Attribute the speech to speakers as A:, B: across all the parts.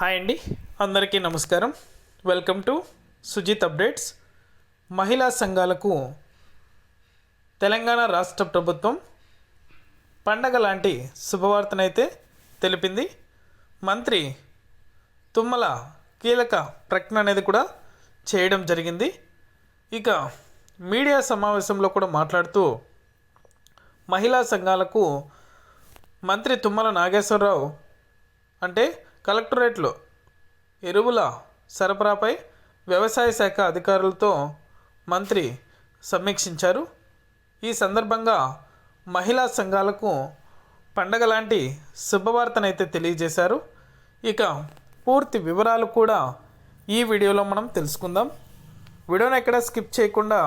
A: Hi అండి. అందరికీ నమస్కారం. Welcome to Sujith updates. మహిళా సంఘాలకు తెలంగాణ రాష్ట్ర ప్రభుత్వం పండగ లాంటి శుభవార్తనైతే తెలిపింది. మంత్రి తుమ్మల కీలక ప్రకటన అనేది కూడా చేయడం జరిగింది. ఇక మీడియా సమావేశంలో కూడా మాట్లాడుతూ మహిళా సంఘాలకు మంత్రి తుమ్మల నాగేశ్వరరావు అంటే కలెక్టరేట్లో ఎరువుల సరఫరాపై వ్యవసాయ శాఖ అధికారులతో మంత్రి సమీక్షించారు. ఈ సందర్భంగా మహిళా సంఘాలకు పండగ లాంటి శుభవార్తనైతే తెలియజేశారు. ఇక పూర్తి వివరాలు కూడా ఈ వీడియోలో మనం తెలుసుకుందాం. వీడియోని ఎక్కడ స్కిప్ చేయకుండా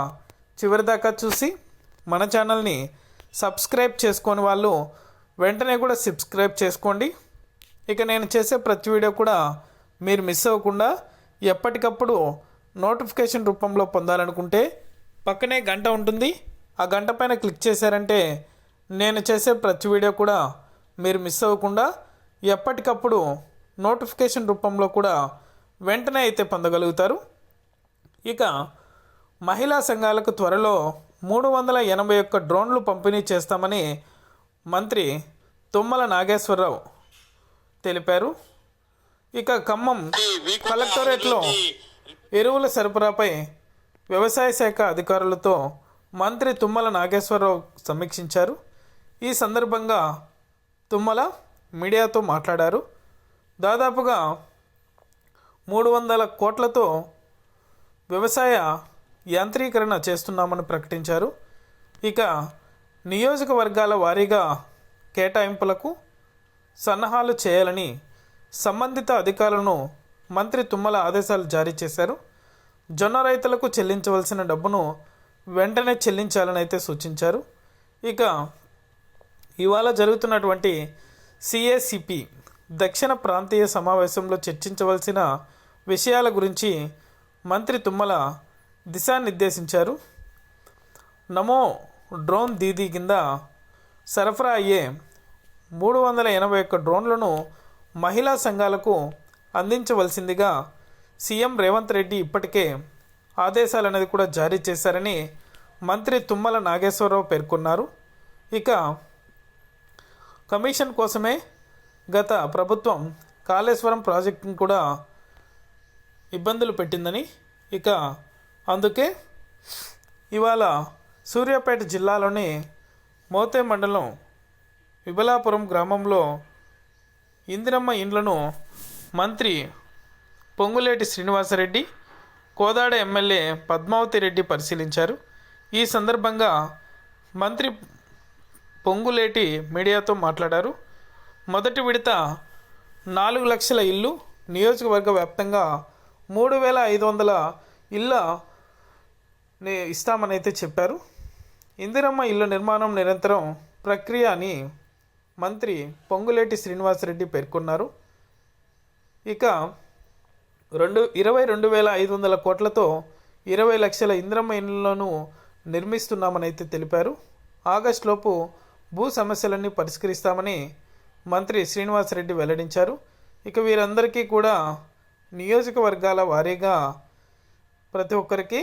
A: చివరిదాకా చూసి మన ఛానల్ని సబ్స్క్రైబ్ చేసుకోని వాళ్ళు వెంటనే కూడా సబ్స్క్రైబ్ చేసుకోండి. ఇక నేను చేసే ప్రతి వీడియో కూడా మీరు మిస్ అవ్వకుండా ఎప్పటికప్పుడు నోటిఫికేషన్ రూపంలో పొందాలనుకుంటే పక్కనే గంట ఉంటుంది. ఆ గంట పైన క్లిక్ చేశారంటే నేను చేసే ప్రతి వీడియో కూడా మీరు మిస్ అవ్వకుండా ఎప్పటికప్పుడు నోటిఫికేషన్ రూపంలో కూడా వెంటనే అయితే పొందగలుగుతారు. ఇక మహిళా సంఘాలకు త్వరలో మూడు వందల ఎనభై ఒక్క డ్రోన్లు పంపిణీ చేస్తామని మంత్రి తుమ్మల నాగేశ్వరరావు తెలిపారు. ఇక ఖమ్మం కలెక్టరేట్లో ఎరువుల సరఫరాపై వ్యవసాయ శాఖ అధికారులతో మంత్రి తుమ్మల నాగేశ్వరరావు సమీక్షించారు. ఈ సందర్భంగా తుమ్మల మీడియాతో మాట్లాడారు. దాదాపుగా మూడు వందల కోట్లతో వ్యవసాయ యాంత్రీకరణ చేస్తున్నామని ప్రకటించారు. ఇక నియోజకవర్గాల వారీగా కేటాయింపులకు సన్నాహాలు చేయాలని సంబంధిత అధికారులను మంత్రి తుమ్మల ఆదేశాలు జారీ చేశారు. జొన్న రైతులకు చెల్లించవలసిన డబ్బును వెంటనే చెల్లించాలని అయితే సూచించారు. ఇక ఇవాళ జరుగుతున్నటువంటి సిఏసిపి దక్షిణ ప్రాంతీయ సమావేశంలో చర్చించవలసిన విషయాల గురించి మంత్రి తుమ్మల దిశానిర్దేశించారు. నమో డ్రోన్ దీదీ కింద సరఫరా అయ్యే మూడు వందల ఎనభై ఒక్క డ్రోన్లను మహిళా సంఘాలకు అందించవలసిందిగా సీఎం రేవంత్ రెడ్డి ఇప్పటికే ఆదేశాలు అనేది కూడా జారీ చేశారని మంత్రి తుమ్మల నాగేశ్వరరావు పేర్కొన్నారు. ఇక కమిషన్ కోసమే గత ప్రభుత్వం కాళేశ్వరం ప్రాజెక్టును కూడా ఇబ్బందులు పెట్టిందని ఇక అందుకే ఇవాళ సూర్యాపేట జిల్లాలోని మోతే మండలం విబలాపురం గ్రామంలో ఇందిరమ్మ ఇండ్లను మంత్రి పొంగులేటి శ్రీనివాసరెడ్డి కోదాడ ఎమ్మెల్యే పద్మావతి రెడ్డి పరిశీలించారు. ఈ సందర్భంగా మంత్రి పొంగులేటి మీడియాతో మాట్లాడారు. మొదటి విడత నాలుగు లక్షల ఇల్లు నియోజకవర్గ వ్యాప్తంగా మూడు వేల ఐదు వందల ఇళ్ళ ని ఇస్తామని అయితే చెప్పారు. ఇందిరమ్మ ఇల్లు నిర్మాణం నిరంతరం ప్రక్రియ అని మంత్రి పొంగులేటి శ్రీనివాసరెడ్డి పేర్కొన్నారు. ఇక రెండు ఇరవై రెండు వేల ఐదు వందల కోట్లతో ఇరవై లక్షల ఇంద్రమ్మ ఇళ్ళను నిర్మిస్తున్నామని అయితే తెలిపారు. ఆగస్టులోపు భూ సమస్యలన్నీ పరిష్కరిస్తామని మంత్రి శ్రీనివాసరెడ్డి వెల్లడించారు. ఇక వీరందరికీ కూడా నియోజకవర్గాల వారీగా ప్రతి ఒక్కరికి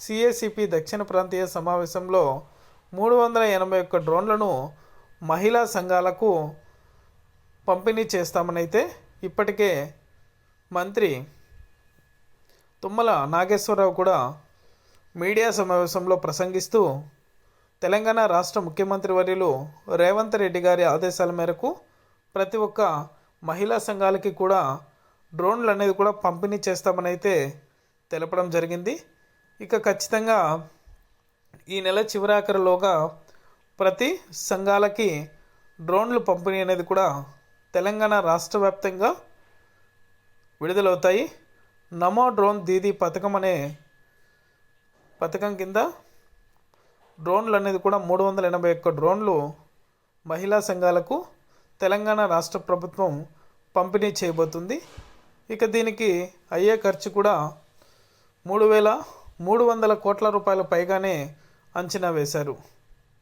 A: సిఏసిపి దక్షిణ ప్రాంతీయ సమావేశంలో మూడు వందల ఎనభై ఒక్క డ్రోన్లను మహిళా సంఘాలకు పంపిణీ చేస్తామనైతే ఇప్పటికే మంత్రి తుమ్మల నాగేశ్వరరావు కూడా మీడియా సమావేశంలో ప్రసంగిస్తూ తెలంగాణ రాష్ట్ర ముఖ్యమంత్రి వర్యులు రేవంత్ రెడ్డి గారి ఆదేశాల మేరకు ప్రతి ఒక్క మహిళా సంఘాలకి కూడా డ్రోన్లు అనేది కూడా పంపిణీ చేస్తామని అయితే తెలపడం జరిగింది. ఇక ఖచ్చితంగా ఈ నెల చివరాఖరులోగా ప్రతి సంఘాలకి డ్రోన్లు పంపిణీ అనేది కూడా తెలంగాణ రాష్ట్ర వ్యాప్తంగా విడుదలవుతాయి. నమో డ్రోన్ దీదీ పథకం అనే పథకం కింద డ్రోన్లు అనేది కూడా మూడు వందల ఎనభై ఒక్క డ్రోన్లు మహిళా సంఘాలకు తెలంగాణ రాష్ట్ర ప్రభుత్వం పంపిణీ చేయబోతుంది. ఇక దీనికి అయ్యే ఖర్చు కూడా మూడు వేల మూడు వందల కోట్ల రూపాయల పైగానే అంచనా వేశారు.